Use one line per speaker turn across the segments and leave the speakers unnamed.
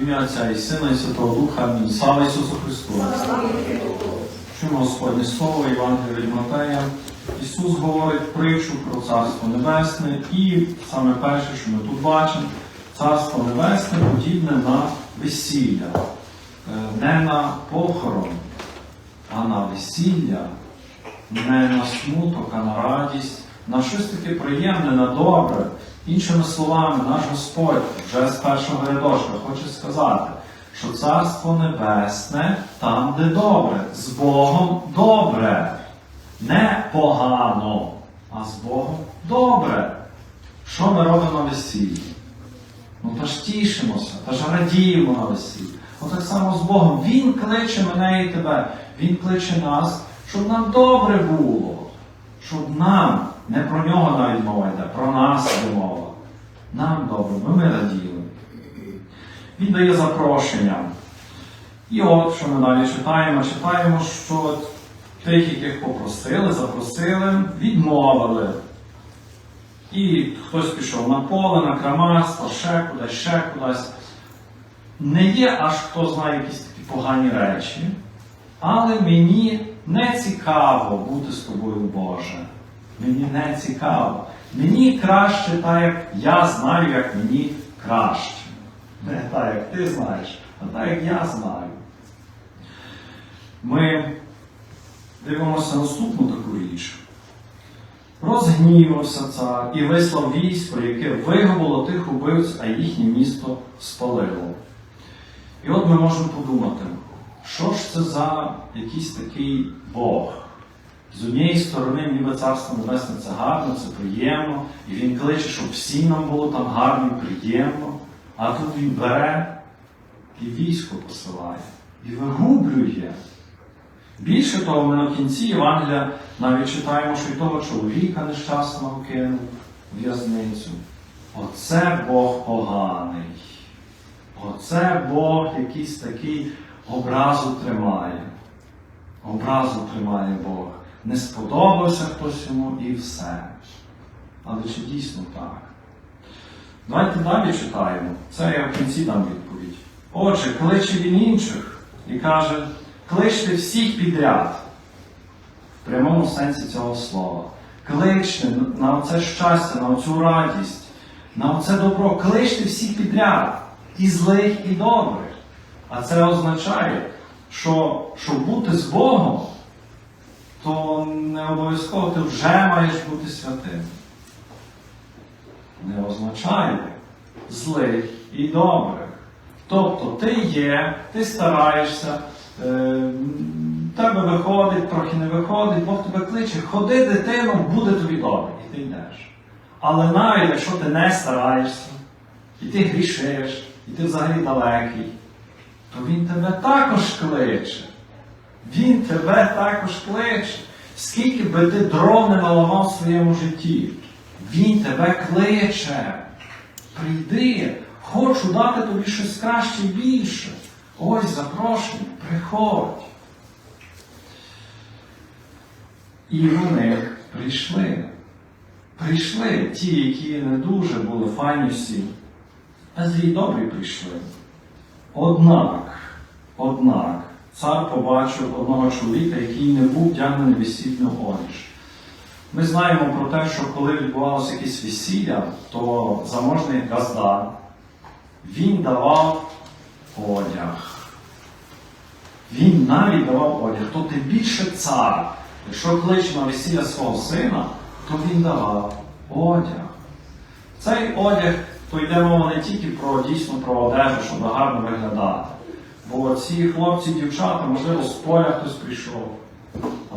Ім'я Отця і Сина і Святого Духа. Амінь. Слава Ісусу Христу! Чуємо Господнє Слово, Євангелія від Матея. Ісус говорить притчу про Царство Небесне, і саме перше, що ми тут бачимо, Царство Небесне подібне на весілля, Е, не на похорон, а на весілля, не на смуток, а на радість, на щось таке приємне, на добре. Іншими словами, наш Господь вже з першого рядочка хоче сказати, що Царство Небесне там, де добре, з Богом добре. Не погано, а з Богом добре. Що ми робимо на весіллі? Ну та ж тішимося, та ж радіємо на весіллі. Отак само з Богом. Він кличе мене і тебе. Він кличе нас, щоб нам добре було. Щоб нам, не про нього навіть мова йде, про нас йде мова. Нам добре, бо ми раділи. Він дає запрошення. І от, що ми далі читаємо, читаємо, що тих, яких попросили, запросили, відмовили. І хтось пішов на поле, на крамарство, ще кудись, ще кудись. Не є аж хто знає якісь такі погані речі, але мені не цікаво бути з тобою, Боже. Мені не цікаво. Мені краще так, як я знаю, як мені краще. Не так, як ти знаєш, а так, як я знаю. Ми дивимося наступну таку річ. Розгнівався цар і вислав військо, яке вигубило тих убивць, а їхнє місто спалило. І от ми можемо подумати, що ж це за якийсь такий Бог? З однієї сторони, ніби Царство Небесне це гарно, це приємно, і він кличе, щоб всім нам було там гарно і приємно, а тут він бере і військо посилає, і вигублює. Більше того, ми на кінці Євангелія навіть читаємо, що й того чоловіка нещасного кинув в'язницю. Оце Бог поганий. Оце Бог якийсь такий образу тримає. Образу тримає Бог. Не сподобався хтось йому і все. Але чи дійсно так? Давайте далі читаємо. Це я в кінці дам відповідь. Отже, кличе він інших і каже, кличте всіх підряд. В прямому сенсі цього слова. Кличте на оце щастя, на оцю радість, на оце добро. Кличте всіх підряд. І злих, і добрих. А це означає, що щоб бути з Богом, то не обов'язково ти вже маєш бути святим. Не означає злих і добрих. Тобто ти є, ти стараєшся, е, тебе виходить, трохи не виходить, Бог тебе кличе, ходи, дитино, буде тобі добре, і ти йдеш. Але навіть якщо ти не стараєшся, і ти грішиш, і ти взагалі далекий, то Він тебе також кличе. Він тебе також кличе. Скільки би ти дров не наламав в своєму житті, Він тебе кличе. Прийди, хочу дати тобі щось краще і більше. Ось запрошення, приходь. І вони прийшли. Прийшли ті, які не дуже були файні всі, а злі добрі прийшли. Однак, однак, цар побачив одного чоловіка, який не був вдягнений весільну одіж. Ми знаємо про те, що коли відбувалося якесь весілля, то заможний газда він давав одяг. Він навіть давав одяг. То тим більше цар, якщо кличе на весілля свого сина, то він давав одяг. Цей одяг то йде мова не тільки про дійсно про одежу, щоб гарно виглядати. Бо ці хлопці, дівчата, можливо, з поля хтось прийшов, а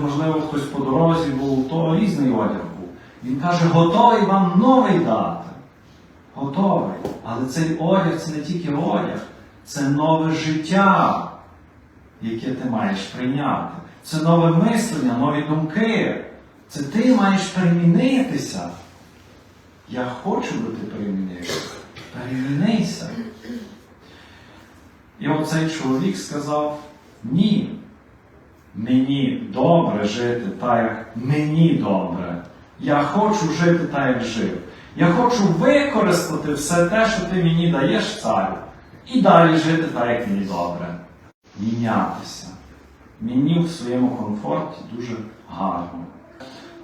можливо, хтось по дорозі був, то різний одяг був. Він каже, готовий вам новий дати. Готовий. Але цей одяг це не тільки одяг, це нове життя, яке ти маєш прийняти. Це нове мислення, нові думки. Це ти маєш перемінитися. Я хочу би ти перемінився. Перемінися. І оцей чоловік сказав: ні, мені добре жити так, як мені добре. Я хочу жити так, як жив. Я хочу використати все те, що ти мені даєш, царю, і далі жити так, як мені добре. Мінятися. Мені в своєму комфорті дуже гарно.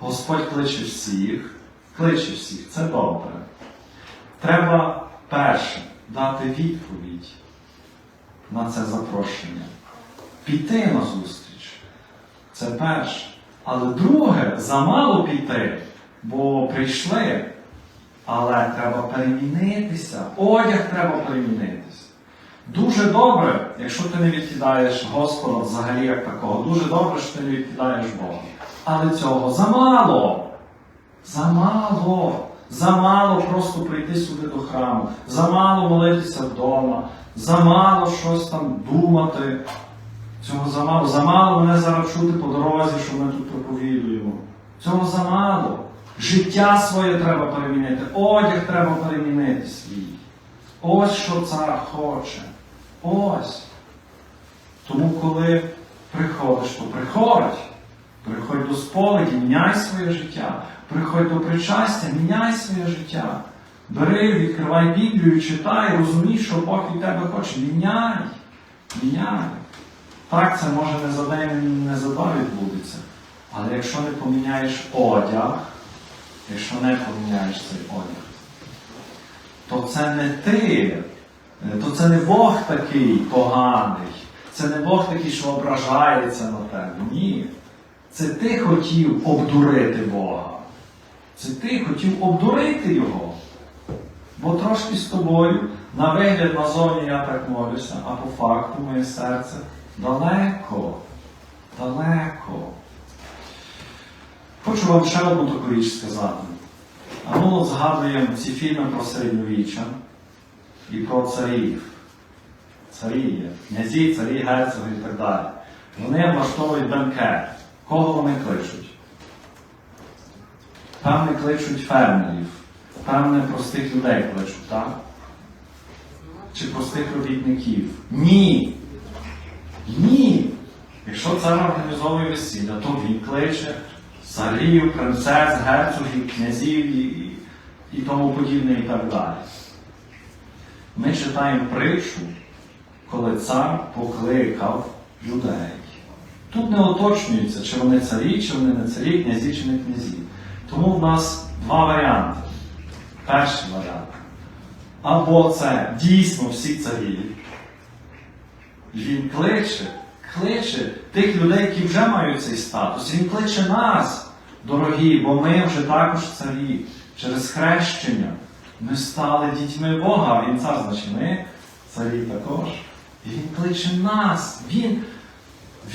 Господь кличе всіх, кличе всіх, це добре. Треба перше дати відповідь на це запрошення. Піти на зустріч. Це перше. Але друге, замало піти, бо прийшли, але треба перемінитися. Одяг треба перемінитися. Дуже добре, якщо ти не відкидаєш Господа взагалі як такого. Дуже добре, що ти не відкидаєш Бога. Але цього замало. Замало. Замало просто прийти сюди до храму. Замало молитися вдома. Замало щось там думати. Цього замало. Замало мене зараз чути по дорозі, що ми тут проповідуємо. Цього замало. Життя своє треба перемінити. Одяг треба перемінити свій. Ось що цар хоче. Ось. Тому, коли приходиш, то приходь. Приходь до сповіді, міняй своє життя. Приходь до причастя, міняй своє життя. Бери, відкривай Біблію, читай, розумій, що Бог від тебе хоче. Міняй. Міняй. Так, це може не за день, не за два відбудеться. Але якщо не поміняєш одяг, якщо не поміняєш цей одяг, то це не ти, то це не Бог такий поганий, це не Бог такий, що ображається на тебе. Ні. Це ти хотів обдурити Бога. Це ти хотів обдурити Його. Бо трошки з тобою, на вигляд назовні я так молюся, а по факту моє серце далеко, далеко. Хочу вам ще одну таку річ сказати. А ми от згадуємо ці фільми про середньовіччя і про царів. Царі є, князі, царі, герцоги і так далі. Вони влаштовують бенкет. Кого вони кличуть? Певне кличуть фермерів, певне простих людей кличуть, так? Чи простих робітників? Ні. Ні. Якщо цар організовує весілля, то він кличе царів, принцес, герцогів, князів і, і тому подібне і так далі. Ми читаємо притчу, коли цар покликав людей. Тут не уточнюється, чи вони царі, чи вони не царі, князі, чи не князі. Тому в нас два варіанти. Перший варіант. Або це дійсно всі царі. Він кличе, кличе тих людей, які вже мають цей статус. Він кличе нас, дорогі, бо ми вже також царі. Через хрещення ми стали дітьми Бога. Він цар, значить ми царі також. І він кличе нас. Він,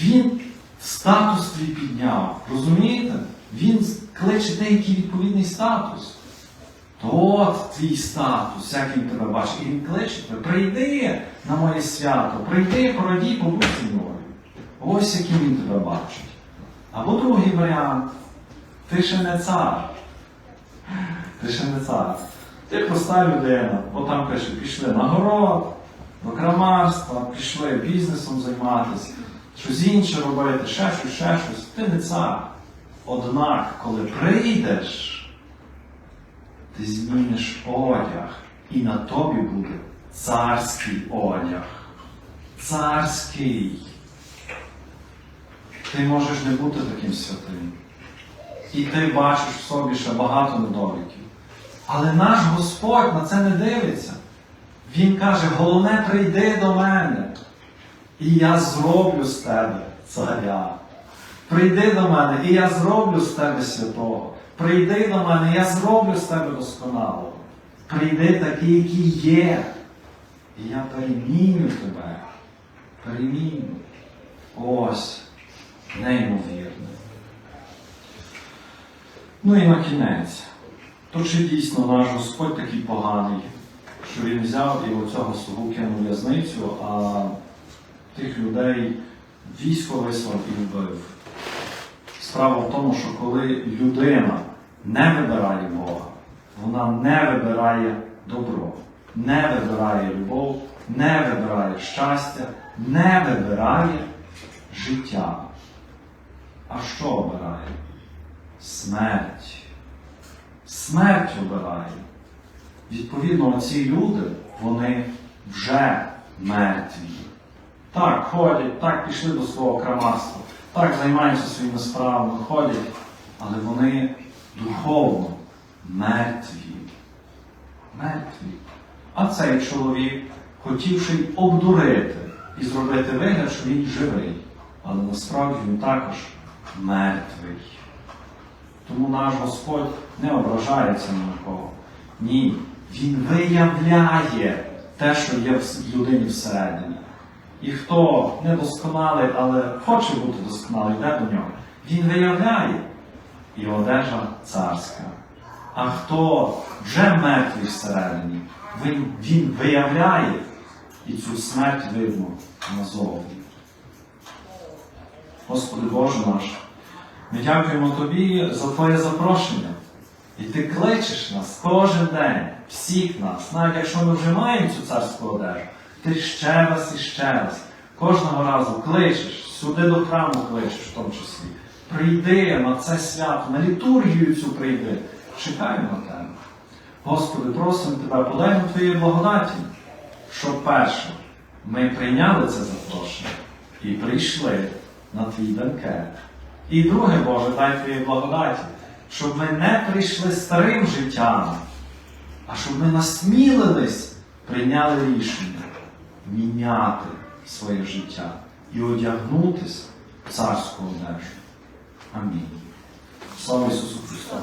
він статус твій підняв. Розумієте? Він кличе деякий відповідний статус. От твій статус, як він тебе бачить. І він кличе тебе, прийди на моє свято, прийди, порадій, побудь зі мною. Ось яким він тебе бачить. Або другий варіант. Ти ще не цар. Ти ще не цар. Ти проста людина, бо там пише, пішли на город, до крамарства, пішли бізнесом займатися, щось інше робити, ще щось, ще щось. Ти не цар. Однак, коли прийдеш, ти зміниш одяг, і на тобі буде царський одяг. Царський. Ти можеш не бути таким святим. І ти бачиш в собі ще багато недоліків. Але наш Господь на це не дивиться. Він каже, головне прийди до мене, і я зроблю з тебе царя. Прийди до мене, і я зроблю з тебе святого. Прийди до мене, я зроблю з тебе досконалого. Прийди такий, який є. І я переміню тебе. Переміню. Ось, неймовірне. Ну і на кінець. То чи дійсно наш Господь такий поганий, що він взяв і оцього слугу кинув в'язницю, а тих людей військо вислав і вбив. Справа в тому, що коли людина не вибирає Бога, вона не вибирає добро, не вибирає любов, не вибирає щастя, не вибирає життя. А що обирає? Смерть. Смерть обирає. Відповідно, ці люди, вони вже мертві. Так, ходять, так пішли до свого крамарства, так займаються своїми справами, ходять, але вони духовно мертві. Мертві. А цей чоловік, хотівши обдурити і зробити вигляд, що він живий, але насправді він також мертвий. Тому наш Господь не ображається на кого. Ні, Він виявляє те, що є в людині всередині. І хто недосконалий, але хоче бути досконалий, йде до нього, він виявляє і одежа царська. А хто вже мертвий всередині, він, він виявляє і цю смерть видно назовні. Господи Боже наш, ми дякуємо Тобі за Твоє запрошення. І ти кличеш нас кожен день, всіх нас, навіть якщо ми вже маємо цю царську одежу, ти ще раз і ще раз, кожного разу кличеш, сюди до храму кличеш в тому числі. Прийди на це свято, на літургію цю прийди. Чекаємо на тебе. Господи, просимо Тебе, подай нам Твоєї благодаті, щоб перше ми прийняли це запрошення і прийшли на твій бенкет. І друге, Боже, дай Твоєї благодаті, щоб ми не прийшли старим життям, а щоб ми насмілились, прийняли рішення міняти своє життя і одягнутися в царську одежу. Амінь. Слава Ісусу Христу!